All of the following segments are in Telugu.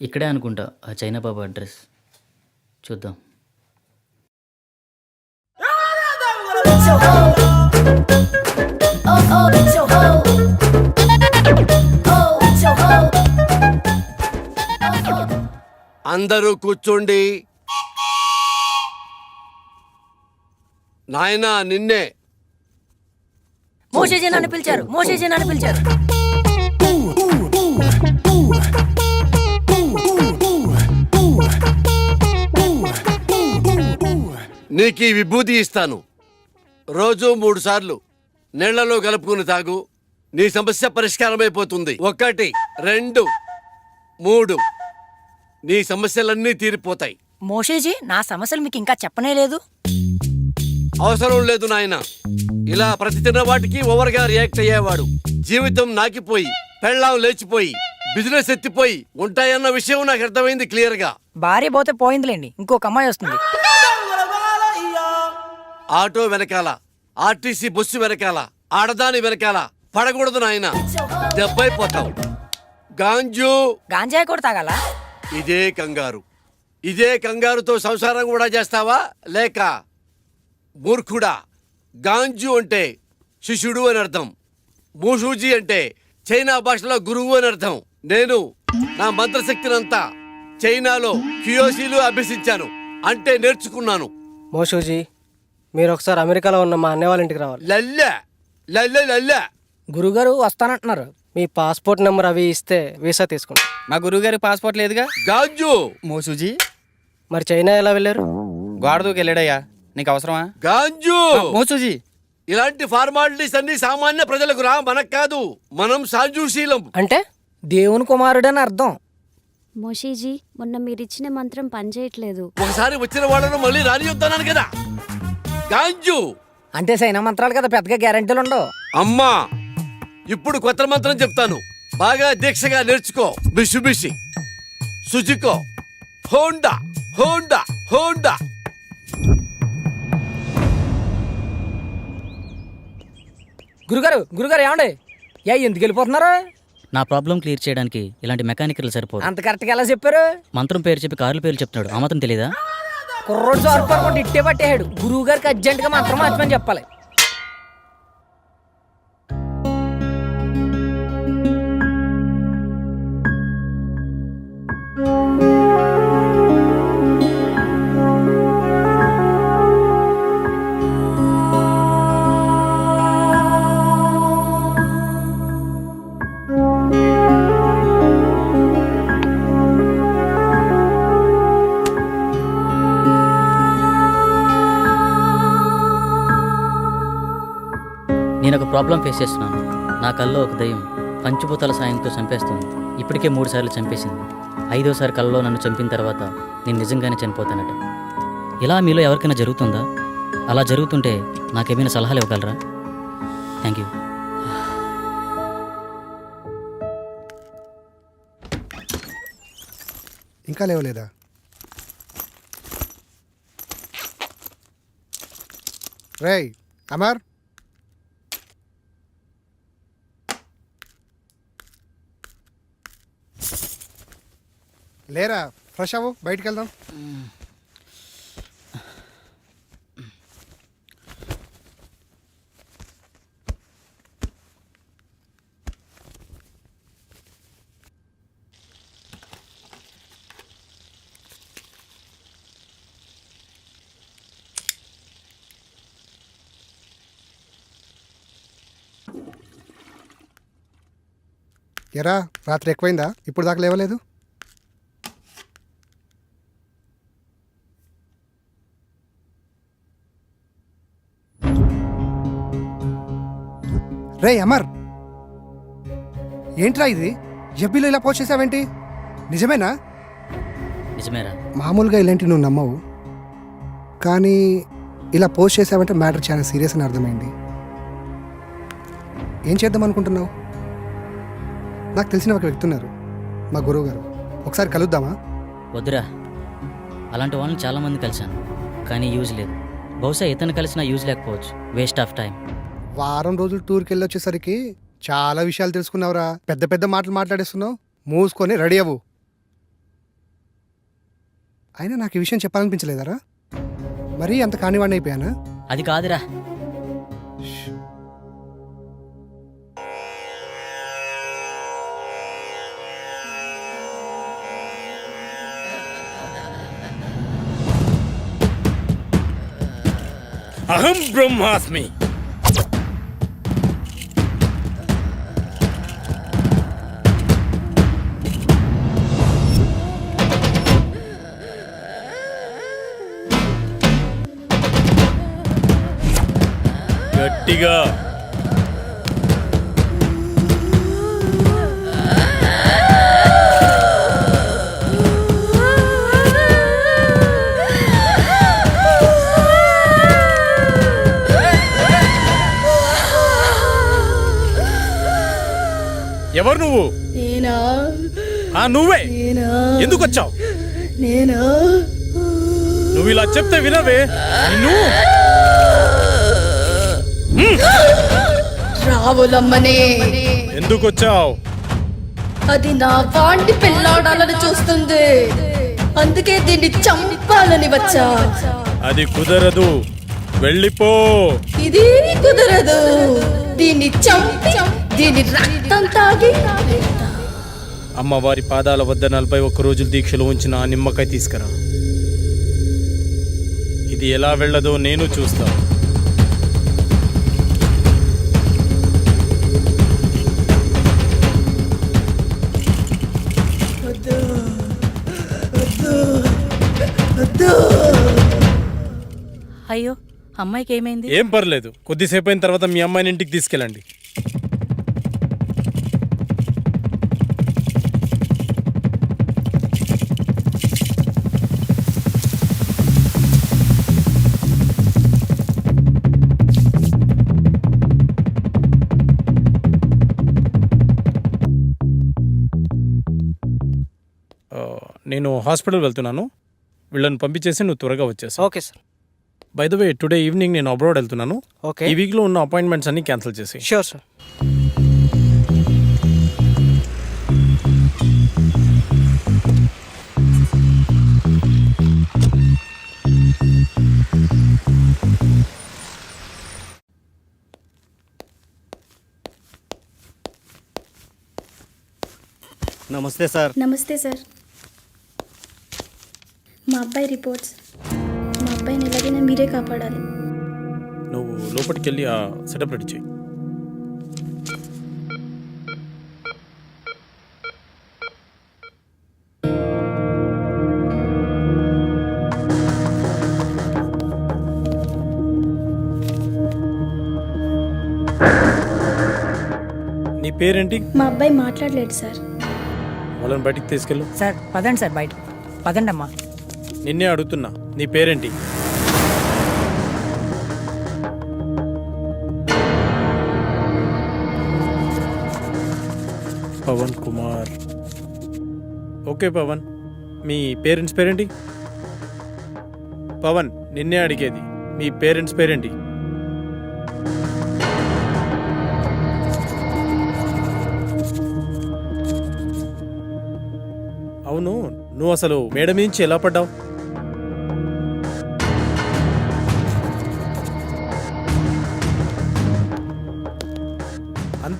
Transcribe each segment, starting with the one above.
ఇక్కడే అనుకుంటా ఆ చైనా బాబు అడ్రస్. చూద్దాం. అందరూ కూర్చోండి. నాయనా నిన్నే. మోసేజీ నన్ను పిలిచారు మోసేజీ నన్ను పిలిచారు. నీకు ఈ విభూతి ఇస్తాను. రోజు మూడు సార్లు నీళ్ళలో కలుపుకుని తాగు. నీ సమస్య పరిష్కారమైపోతుంది. ఒకటి రెండు మూడు. నీ సమస్యలన్నీ తీరిపోతాయి. మోషేజీ నా సమస్యలు మీకు ఇంకా చెప్పనే లేదు. అవసరం లేదు నాయన. ఇలా ప్రతి తిన్న వాటికి ఓవర్గా రియాక్ట్ అయ్యేవాడు. జీవితం నాకిపోయి పెళ్ళాం లేచిపోయి బిజినెస్ ఎత్తిపోయి ఉంటాయన్న విషయం నాకు అర్థమైంది క్లియర్గా. భార్య పోతే పోయిందిలేండి ఇంకొక అమ్మాయి వస్తుంది. ఆటో వెనకాల ఆర్టీసీ బస్సు వెనకాల ఆడదాని వెనకాల పడకూడదు నాయన దెబ్బైపోతావు గాంజు. గాంజాయి కూడా తాగాల? ఇదే కంగారు. ఇదే కంగారుతో సంసారం కూడా చేస్తావా? లేక మూర్ఖుడా గాంజు అంటే శిష్యుడు అని అర్థం. మూషూజీ అంటే చైనా భాషలో గురువు అని అర్థం. నేను నా మంత్రశక్తినంతా చైనాలో క్యూయోసీలు అభ్యసించాను. అంటే నేర్చుకున్నాను. మోషూజీ మీరు ఒకసారి అమెరికాలో ఉన్న మా అన్నయ్య వాళ్ళ ఇంటికి రావాలి. లల్లె లల్లె లల్లె. గురుగారు వస్తానంటున్నారు. మీ పాస్పోర్ట్ నెంబర్ అవి ఇస్తే వీసా తీసుకుంటాం. మా గురువుగారి పాస్పోర్ట్ లేదుగా? గాంజు. మోసూజీ మరి చైనా ఎలా వెళ్ళారు? గోడ దూకి వెళ్ళాడయ్యా. నీకు అవసరమా? గాంజు. మోసూజీ ఇలాంటి ఫార్మాలిటీస్ అన్ని సామాన్య ప్రజలకు రా మనకు కాదు. మనం సాంజూశీలం అంటే? దేవుని కుమారుడు అని అర్థం. మోషీజీ మొన్న మీరిచ్చిన మంత్రం పనిచేయట్లేదు. ఒకసారి వచ్చిన వాళ్ళను మళ్ళీ రానియొద్దన్నాను కదా. గాంజు! అంటే సైనా మంత్రాలు కదా పెద్దగా గ్యారెంటీలు ఉండవు. అమ్మా! ఇప్పుడు కొత్త మంత్రం చెప్తాను. బాగా దీక్షగా నేర్చుకో. బిషు బిషి సుజుకో. Honda Honda Honda. గురుగారు గురుగారు ఏమండి? యా ఎందుకు వెళ్ళిపోతున్నారు? నా ప్రాబ్లం క్లియర్ చేయడానికి ఇలాంటి మెకానికల్ సరిపోదు. అంత కరెక్ట్గా ఎలా చెప్పారు? మంత్రం పేరు చెప్పి కార్ల పేర్లు చెప్తున్నాడు. ఆ మాత్రం తెలీదా? కుర్రోడు సార్ ఇట్టే పట్టేయాడు గురువు గారికి అర్జెంటుగా మంత్రం మార్చమని చెప్పాలి. ప్రాబ్లం ఫేస్ చేస్తున్నాను. నా కల్లో ఒక దయ్యం పంచభూతాల సాయంతో చంపేస్తుంది. ఇప్పటికే మూడు సార్లు చంపేసింది. ఐదోసారి కల్లో నన్ను చంపిన తర్వాత నేను నిజంగానే చనిపోతానట. ఇలా మీలో ఎవరికైనా జరుగుతుందా? అలా జరుగుతుంటే నాకేమైనా సలహాలు ఇవ్వగలరా? థ్యాంక్ యూ ఇంకా లేవలేదా? రేయ్ అమర్! లేరా? ఫ్రెష్ అవ్వు బయటికి వెళ్దాం ఎరా రాత్రి ఎక్కువైందా? ఇప్పుడు దాకా లేవలేదు? రే అమర్! ఏంట్రా ఇది? ఎబ్బీలో ఇలా పోస్ట్ చేసావేంటి? నిజమేనా? నిజమేరా. మామూలుగా ఇలాంటి నువ్వు నమ్మవు. కానీ ఇలా పోస్ట్ చేసావంటే మ్యాటర్ చాలా సీరియస్ అని అర్థమైంది. ఏం చేద్దాం అనుకుంటున్నావు? నాకు తెలిసిన ఒక వ్యక్తి ఉన్నారు మా గురువు గారు. ఒకసారి కలుద్దామా? వద్దురా. అలాంటి వాళ్ళని చాలామంది కలిశాను కానీ యూజ్ లేదు. బహుశా ఇతను కలిసినా యూజ్ లేకపోవచ్చు. Waste of time. వారం రోజులు టూర్కి వెళ్ళి వచ్చేసరికి చాలా విషయాలు తెలుసుకున్నావురా. పెద్ద పెద్ద మాటలు మాట్లాడేస్తున్నావు. మూసుకొని రెడీ అవ్వు. అయినా నాకు ఈ విషయం చెప్పాలనిపించలేదరా? మరీ అంత కానివాడిని అయిపోయానా? అది కాదురా. అహం బ్రహ్మాస్మి. గట్టిగా. ఎవరు నువ్వు? నేనా? ఆ నువ్వే. నేనా? ఎందుకు వచ్చావు నేనా? నువ్వు ఇలా చెప్తే వినవే. నిన్ను. రావులమ్మనే. ఎందుకు వచ్చావు అది నా వాంటి పెళ్ళాడాలని చూస్తుంది. అందుకే దీన్ని చంపాలని వచ్చా. అది కుదరదు. వెళ్ళిపో. ఇది కుదరదు. దీన్ని చంపి దీని రక్తం తాగి. అమ్మవారి పాదాల వద్ద నలభై ఒక్క రోజులు దీక్షలు ఉంచిన నిమ్మకాయ తీసుకురా. ఇది ఎలా వెళ్ళదో నేను చూస్తా అయ్యో అమ్మాయికి ఏమైంది? ఏం పర్లేదు. కొద్దిసేపు అయిన తర్వాత మీ అమ్మాయిని ఇంటికి తీసుకెళ్ళండి. నేను హాస్పిటల్ వెళ్తున్నాను. వీళ్ళని పంపించేసి నువ్వు త్వరగా వచ్చేసా okay sir. By the way today evening నేను అబ్రాడ్ వెళ్తున్నాను. ఓకే. ఈ వీక్లో ఉన్న అపాయింట్మెంట్స్ అన్ని క్యాన్సిల్ చేసి షూర్ సార్ నమస్తే సార్. నమస్తే సార్. మా అబ్బాయి రిపోర్ట్స్. మా అబ్బాయిని ఎలాగైనా మీరే కాపాడాలి. నువ్వు లోపలికి వెళ్ళి ఆ సెటప్ రెడీ చేయి. నీ పేరేంటి? మా అబ్బాయి మాట్లాడలేడు సార్. వాళ్ళని బయటికి తీసుకెళ్ళు. సార్ పదండి సార్ బయట. పదండి అమ్మా నిన్నే అడుగుతున్నా. నీ పేరేంటి? పవన్ కుమార్. ఓకే పవన్. మీ పేరెంట్స్ పేరేంటి? పవన్ నిన్నే అడిగేది. మీ పేరెంట్స్ పేరేంటి? అవును నువ్వు అసలు మేడ నుంచి ఎలా పడ్డావు?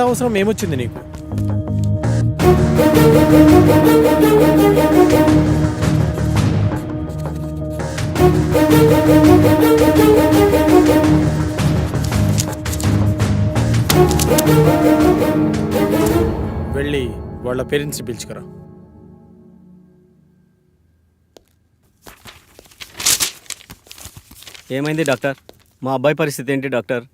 అంత అవసరం ఏమొచ్చింది నీకు? వెళ్ళి వాళ్ళ పేరెంట్స్ని పిలుచుకురా. ఏమైంది డాక్టర్? మా అబ్బాయి పరిస్థితి ఏంటి డాక్టర్?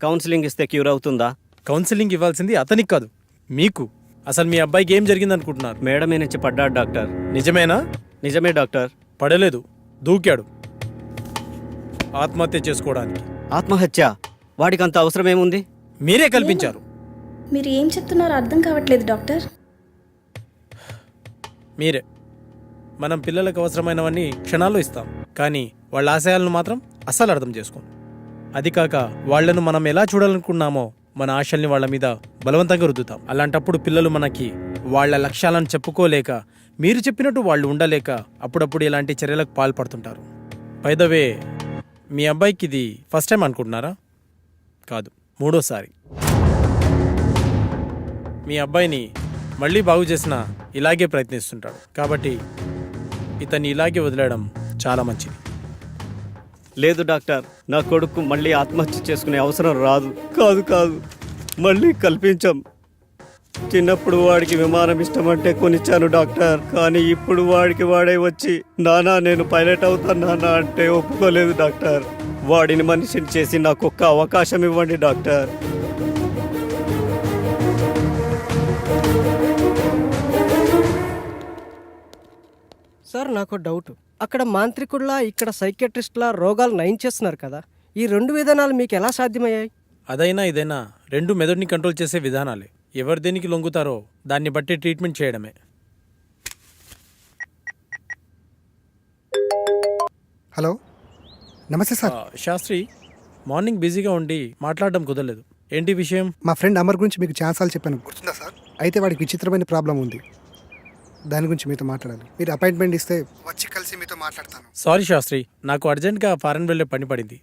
కౌన్సిలింగ్ ఇస్తే క్యూర్ అవుతుందా? కౌన్సిలింగ్ ఇవ్వాల్సింది అతనికి కాదు మీకు. అసలు మీ అబ్బాయికి ఏం జరిగింది అనుకుంటున్నారు మేడం మీద నుంచి పడ్డాడు డాక్టర్. నిజమేనా? నిజమే డాక్టర్. పడలేదు దూకాడు. ఆత్మహత్య చేసుకోవడానికి. ఆత్మహత్య? వాడికి అంత అవసరం ఏముంది మీరే కల్పించారు. మీరు ఏం చెప్తున్నారో అర్థం కావట్లేదు డాక్టర్. మీరే. మనం పిల్లలకు అవసరమైనవన్నీ క్షణాల్లో ఇస్తాం. కానీ వాళ్ళ ఆశయాలను మాత్రం అస్సలు అర్థం చేసుకోం. అది కాక వాళ్ళను మనం ఎలా చూడాలనుకున్నామో మన ఆశల్ని వాళ్ళ మీద బలవంతంగా రుద్దుతాం. అలాంటప్పుడు పిల్లలు మనకి వాళ్ళ లక్ష్యాలను చెప్పుకోలేక మీరు చెప్పినట్టు వాళ్ళు ఉండలేక అప్పుడప్పుడు ఇలాంటి చర్యలకు పాల్పడుతుంటారు. పైదవే మీ అబ్బాయికి ఇది ఫస్ట్ టైం అనుకుంటున్నారా? కాదు మూడోసారి. మీ అబ్బాయిని మళ్ళీ బాగు చేసిన ఇలాగే ప్రయత్నిస్తుంటాడు. కాబట్టి ఇతన్ని ఇలాగే వదిలేయడం చాలా మంచిది. లేదు డాక్టర్ నా కొడుకు మళ్ళీ ఆత్మహత్య చేసుకునే అవసరం రాదు. కాదు కాదు. మళ్ళీ కల్పించాం. చిన్నప్పుడు వాడికి విమానం ఇష్టమంటే కొనిచ్చాను డాక్టర్ కానీ ఇప్పుడు వాడికి వాడే వచ్చి నానా నేను పైలట్ అవుతాను నానా అంటే ఒప్పుకోలేదు డాక్టర్. వాడిని మనిషిని చేసి నాకు ఒక్క అవకాశం ఇవ్వండి డాక్టర్. సార్ నాకు డౌట్. అక్కడ మాంత్రికుల్లా ఇక్కడ సైకియాట్రిస్ట్లా రోగాలు నయం చేస్తున్నారు కదా. ఈ రెండు విధానాలు మీకు ఎలా సాధ్యమయ్యాయి? అదైనా ఇదైనా రెండు మెదడుని కంట్రోల్ చేసే విధానాలే. ఎవరు దేనికి లొంగుతారో దాన్ని బట్టి ట్రీట్మెంట్ చేయడమే. హలో. నమస్తే ఆ, సార్ శాస్త్రి మార్నింగ్ బిజీగా ఉండి మాట్లాడడం కుదరలేదు. ఏంటి విషయం? మా ఫ్రెండ్ అమర్ గురించి మీకు ఛాన్సాలు చెప్పాను. గుర్తుందా సార్? అయితే వాడికి విచిత్రమైన ప్రాబ్లం ఉంది. దాని గురించి మీతో మాట్లాడాలి. మీరు అపాయింట్మెంట్ ఇస్తే వచ్చి కలిసి మీతో మాట్లాడతాను. సారీ శాస్త్రి నాకు అర్జెంట్గా ఫారెన్ వెళ్ళే పని పడింది.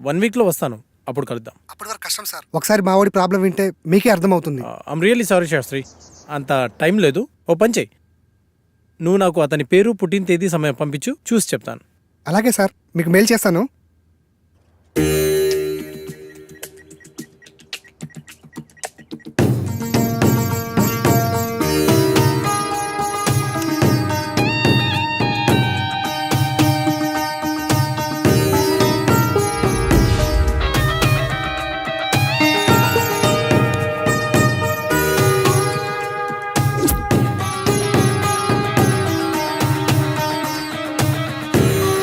వన్ వీక్లో వస్తాను. అప్పుడు కలుద్దాం. అప్పటి వరకు కష్టం సార్. ఒకసారి మా వాడి ప్రాబ్లం వింటే మీకే అర్థమవుతుంది. I'm really sorry Shastri. అంత టైం లేదు. ఓ పని చెయ్యి నువ్వు నాకు అతని పేరు పుట్టిన తేదీ సమయం పంపించు. చూసి చెప్తాను. అలాగే సార్. మీకు మెయిల్ చేస్తాను.